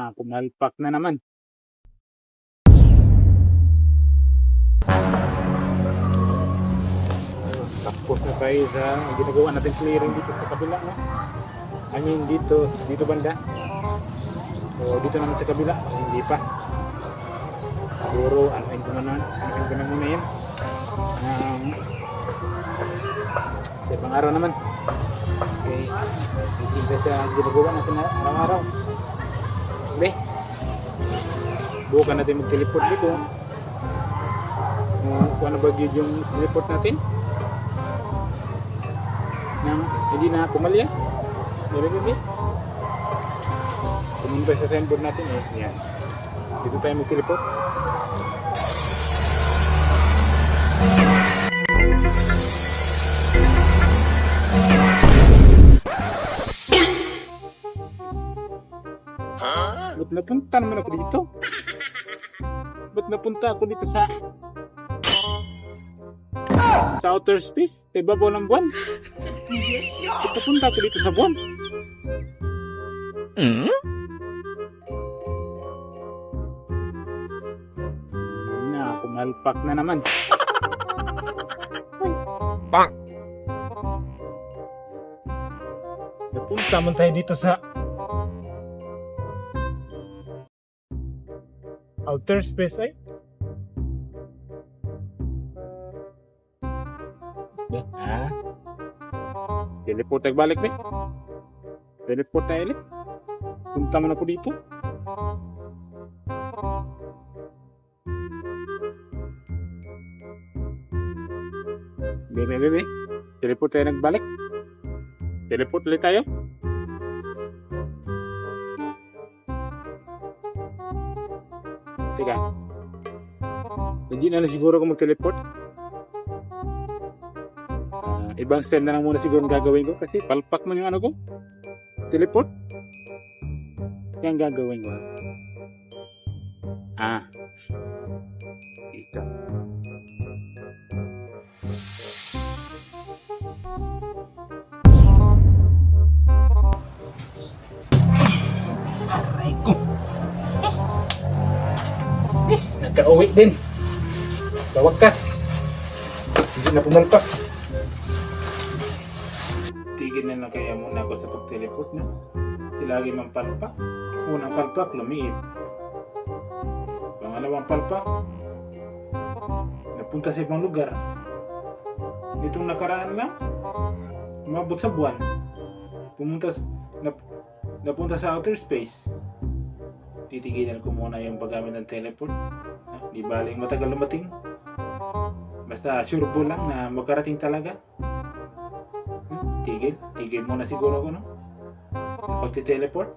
na, pumalpak na naman. Tapos na tayo sa ginagawa natin clearing dito sa kabila. No? I mean dito, dito banda. So dito naman sa kabila, hindi pa. Siguro, ano ko na, ano ko na muna yan. Um, sa ibang araw naman. Okay. Isimple sa ginagawa natin na araw-araw. Okay. Bukan natin mag-teleport dito. Kung kung ano ba yun yung teleport natin. Nang hindi na pumalya. Nilagay Pumunta sa signboard natin eh. Yan. Dito tayo mag-teleport. Ba't napunta naman ako dito? Ba't napunta ako dito sa... Sa outer space? Sa ibabaw ng buwan? Ba't napunta ako dito sa buwan? Na, pumalpak na naman. Bang! Napunta man tayo dito sa outer space ay. Be, ah. Teleport tayo balik be. Teleport tayo ulit. Punta man ako dito. Bebe, bebe. Teleport tayo nagbalik. Teleport ulit tayo. Teka. Hindi na lang siguro ako mag-teleport. Ah, ibang step na lang muna siguro ang gagawin ko kasi palpak man yung ano ko. Teleport. Yan gagawin ko. Ah. Ito. Nagka-uwi din. Sa wakas. Hindi na pumalpak. Tigil na lang kaya muna ako sa pag-teleport na. Kasi lagi mang palpak. Unang palpak, lumiit. Pangalawang palpak, napunta sa ibang lugar. Nitong nakaraan lang, umabot sa buwan. Pumunta sa, nap, napunta sa outer space. Titigilan ko muna yung paggamit ng teleport. Di baling matagal lumating. Basta sure po lang na magkarating talaga. Hmm, Tigil. Tigil muna siguro ako, no? Sa pagti-teleport.